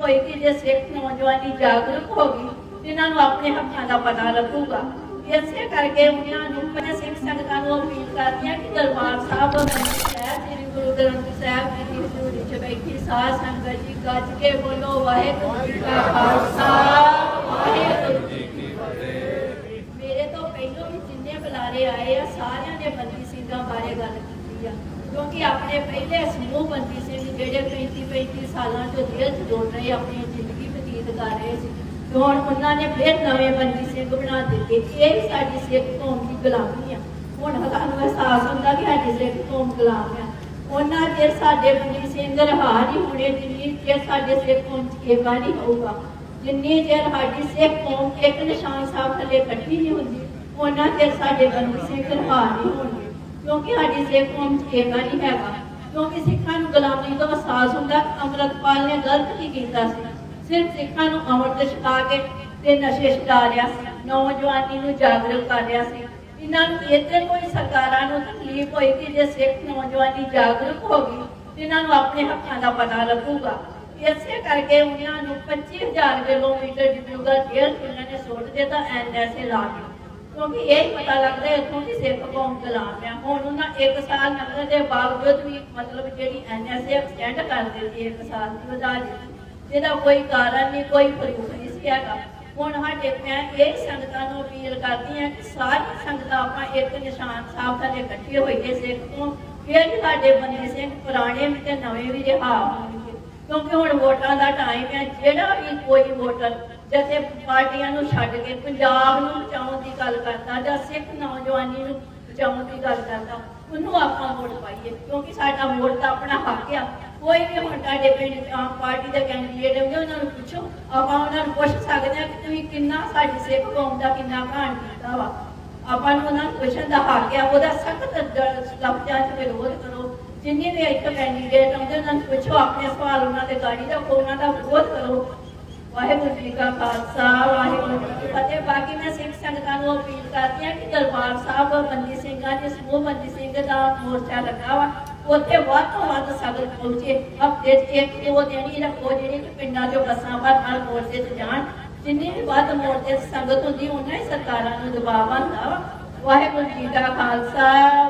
ਹੋਏਗੀ ਜੇ ਸਿੱਖ ਨੌਜਵਾਨੀ ਜਾਗਰੂਕ ਹੋਗੀ ਤੇ ਇਹਨਾਂ ਨੂੰ ਆਪਣੇ ਹੱਕਾਂ ਦਾ ਪਤਾ ਲੱਗੂਗਾ। ਇਸੇ ਕਰਕੇ ਉਹਨਾਂ ਨੂੰ ਪਹਿਲੇ ਸਿੱਖ ਸੰਗਤਾਂ ਨੂੰ ਅਪੀਲ ਕਰਦੀ ਹਾਂ ਕਿ ਦਰਬਾਰ ਸਾਹਿਬ ਵਿੱਚ ਸ੍ਰੀ ਗੁਰੂ ਗ੍ਰੰਥ ਸਾਹਿਬ ਜੀ ਦੀ ਹਜ਼ੂਰੀ 'ਚ ਬੈਠੀ ਸਾਧ ਸੰਗਤ ਜੀ ਗੱਜ ਕੇ ਬੋਲੋ, ਵਾਹਿਗੁਰੂ ਜੀ ਕਾ ਖਾਲਸਾ, ਵਾਹਿਗੁਰੂ ਜੀ ਕੀ ਫਤਿਹ। ਮੇਰੇ ਤੋਂ ਪਹਿਲੋਂ ਵੀ ਜਿੰਨੇ ਬੁਲਾਰੇ ਆਏ ਆ, ਸਾਰਿਆਂ ਨੇ ਬੰਦੀ ਸਿੰਘਾਂ ਬਾਰੇ ਗੱਲ ਕੀਤੀ ਆ। ਕਿਉਂਕਿ ਆਪਣੇ ਪਹਿਲੇ ਸਮੂਹ ਬੰਦੀ ਸਿੰਘ ਜਿਹੜੇ 35 35 ਸਾਲਾਂ ਤੋਂ ਜੇਲ੍ਹ 'ਚ ਜੋੜ ਰਹੇ ਆਪਣੀ ਜ਼ਿੰਦਗੀ ਬਤੀਤ ਕਰ ਰਹੇ ਸੀ ਤੇ ਹੁਣ ਉਹਨਾਂ ਨੇ ਫਿਰ ਨਵੇਂ ਬੰਦੀ ਸਿੰਘ ਬਣਾ ਦਿੱਤੇ ਇਹ ਹੀ ਸਾਡੀ ਸਿੱਖ ਕੌਮ ਦੀ ਗੁਲਾਮੀ ਆ ਹੁਣ ਸਾਨੂੰ ਅਹਿਸਾਸ ਹੁੰਦਾ ਕਿ ਸਾਡੀ ਸਿੱਖ ਕੌਮ ਗੁਲਾਮ ਆ ਉਹਨਾਂ ਚਿਰ ਸਾਡੇ ਬੰਦੀ ਸਿੰਘ ਰਹਾ ਨਹੀਂ ਹੋਣੇ ਜਿੰਨੀ ਚਿਰ ਸਾਡੇ ਸਿੱਖ ਕੌਮ ਚ ਏਕਾ ਨਹੀਂ ਹੋਊਗਾ ਜਿੰਨੀ ਚਿਰ ਸਾਡੀ ਸਿੱਖ ਕੌਮ ਇੱਕ ਨਿਸ਼ਾਨ ਸਾਹਿਬ ਥੱਲੇ ਇਕੱਠੀ ਨਹੀਂ ਹੁੰਦੀ ਉਹਨਾਂ ਚਿਰ ਸਾਡੇ ਬੰਦੀ ਸਿੰਘ ਰਹਾ ਨਹੀਂ ਹੋਣਗੇ ਕਿਉਂਕਿ ਸਾਡੀ ਸਿੱਖ ਕੌਮ ਚ ਨਹੀਂ ਹੈਗਾ। ਕਿਉਂਕਿ ਸਿੱਖਾਂ ਨੂੰ ਗੁਲਾਮੀ ਤੋਂ ਅਹਿਸਾਸ ਹੁੰਦਾ ਕਿ ਨੇ ਗਲਤ ਕੀ ਕੀਤਾ ਸੀ? ਸਿਰਫ ਸਿੱਖਾਂ ਨੂੰ ਅੰਮ੍ਰਿਤ ਛਕਾ ਕੇ ਤੇ ਨਸ਼ੇ ਛਡਾ ਰਿਹਾ ਨੌਜਵਾਨੀ ਨੂੰ ਜਾਗਰੂਕ ਕਰ ਰਿਹਾ ਸੀ। ਇਹਨਾਂ ਨੂੰ ਇੱਧਰ ਕੋਈ ਸਰਕਾਰਾਂ ਨੂੰ ਤਕਲੀਫ ਹੋਈ ਕਿ ਜੇ ਸਿੱਖ ਨੌਜਵਾਨੀ ਜਾਗਰੂਕ ਹੋ ਗਈ ਇਹਨਾਂ ਨੂੰ ਆਪਣੇ ਹੱਕਾਂ ਦਾ ਪਤਾ ਲੱਗੂਗਾ। ਇਸੇ ਕਰਕੇ ਉਹਨਾਂ ਨੂੰ 25000 ਕਿਲੋਮੀਟਰ ਡਿਬਰੂਗੜ੍ਹ ਜੇਲ੍ਹ ਉਹਨਾਂ ਨੇ ਸੁੱਟ ਦਿੱਤਾ ਐਨਐਸਏ ਲਾ ਕੇ ਕਿਉਂਕਿ ਇਹ ਪਤਾ ਲੱਗਦਾ ਇੱਥੋਂ ਦੀ ਸਿੱਖ ਕੌਮ ਗੁਲਾਮ ਆ ਹੁਣ ਉਹਨਾਂ ਇੱਕ ਸਾਲ ਲੰਘਣ ਦੇ ਬਾਵਜੂਦ ਵੀ ਮਤਲਬ ਜਿਹੜੀ ਐਨਐਸਏ ਐਕਸਟੈਂਡ ਕਰ ਦਿੱਤੀ ਇੱਕ ਸਾਲ ਦੀ ਵਧਾ ਦਿੱਤੀ, ਜਿਹਦਾ ਕੋਈ ਕਾਰਨ ਨਹੀਂ, ਕੋਈ ਪ੍ਰੂਫ ਨਹੀਂ ਸੀ ਹੈਗਾ। ਹੁਣ ਸਾਡੇ ਮੈਂ ਇਹ ਸੰਗਤਾਂ ਨੂੰ ਅਪੀਲ ਕਰਦੀ ਹਾਂ ਕਿ ਸਾਰੀ ਸੰਗਤਾਂ ਆਪਾਂ ਇੱਕ ਨਿਸ਼ਾਨ ਸਾਹਿਬ ਥੱਲੇ ਇਕੱਠੇ ਹੋਈਏ ਸਿੱਖ ਤੋਂ ਫਿਰ ਸਾਡੇ ਬੰਦੇ ਸਿੰਘ ਪੁਰਾਣੇ ਵੀ ਤੇ ਨਵੇਂ ਵੀ ਰਿਹਾ। ਕਿਉਂਕਿ ਹੁਣ ਵੋਟਾਂ ਦਾ ਟਾਈਮ ਹੈ, ਜਿਹੜਾ ਵੀ ਕੋਈ ਵੋਟਰ ਜਥੇ ਪਾਰਟੀਆਂ ਨੂੰ ਛੱਡ ਕੇ ਪੰਜਾਬ ਨੂੰ ਬਚਾਉਣ ਦੀ ਗੱਲ ਕਰਦਾ ਜਾਂ ਸਿੱਖ ਨੌਜਵਾਨੀ ਨੂੰ ਬਚਾਉਣ ਦੀ ਗੱਲ ਕਰਦਾ, ਉਹਨੂੰ ਆਪਾਂ ਵੋਟ ਪਾਈਏ, ਕਿਉਂਕਿ ਸਾਡਾ ਵੋਟ ਤਾਂ ਆਪਣਾ ਹੱਕ ਆ। ਕੋਈ ਵੀ ਹੁਣ ਤੁਹਾਡੇ ਪਿੰਡ ਆਮ ਪਾਰਟੀ ਦੇ ਕੈਂਡੀਡੇਟ ਹੋਣਗੇ ਉਹਨਾਂ ਨੂੰ ਪੁੱਛੋ, ਆਪਾਂ ਉਹਨਾਂ ਨੂੰ ਪੁੱਛ ਸਕਦੇ ਹਾਂ ਕਿ ਤੁਸੀਂ ਕਿੰਨਾ ਸਾਡੀ ਸਿੱਖ ਕੌਮ ਦਾ ਕਿੰਨਾ ਘਾਣ ਕੀਤਾ ਵਾ। ਆਪਾਂ ਨੂੰ ਉਹਨਾਂ ਨੂੰ ਪੁੱਛਣ ਦਾ ਹੱਕ ਆ, ਉਹਦਾ ਸਖਤ ਲਫ਼ਜ਼ਾਂ 'ਚ ਵਿਰੋਧ ਕਰੋ। ਜਿੰਨੇ ਵੀ ਇੱਕ ਕੈਂਡੀਡੇਟ ਆਉਂਦੇ, ਉਹਨਾਂ ਨੂੰ ਪੁੱਛੋ, ਆਪਣੇ ਸਵਾਲ ਉਹਨਾਂ ਦੇ ਗਾੜੀ ਰੱਖੋ, ਉਹਨਾਂ ਦਾ ਵਿਰੋਧ ਕਰੋ। ਵਾਹਿਗੁਰੂ ਜੀ ਕਾ ਖਾਲਸਾ, ਵਾਹਿਗੁਰੂ ਜੀ ਬਾਕੀ ਮੈਂ ਸਿੱਖ ਸੰਗਤਾਂ ਨੂੰ ਅਪੀਲ ਕਰਦੀ ਹਾਂ ਕਿ ਦਰਬਾਰ ਸਾਹਿਬ ਬੰਦੀ ਸਿੰਘਾਂ ਦੇ ਸਮੂਹ ਬੰਦੀ ਸਿੰਘ ਦਾ ਮੋਰਚਾ ਲੱਗਾ ਵਾ। ਉੱਥੇ ਵੱਧ ਤੋਂ ਵੱਧ ਸੰਗਤ ਪਹੁੰਚੇ। ਹਫ਼ਤੇ 'ਚ ਇੱਕ, ਦੋ ਦਿਨ ਹੀ ਰੱਖੋ ਜਿਹੜੀ ਕਿ ਪਿੰਡਾਂ 'ਚੋਂ ਬੱਸਾਂ ਭਰ ਨਾਲ ਮੋਰਚੇ ਚ ਜਾਣ। ਜਿੰਨੀ ਵੀ ਵੱਧ ਮੋਰਚੇ 'ਤੇ ਸੰਗਤ ਹੁੰਦੀ, ਉਹਨਾਂ ਹੀ ਸਰਕਾਰਾਂ ਨੂੰ ਦਬਾਅ ਬਣਦਾ ਵਾ। ਵਾਹਿਗੁਰੂ ਜੀ ਕਾ ਖਾਲਸਾ।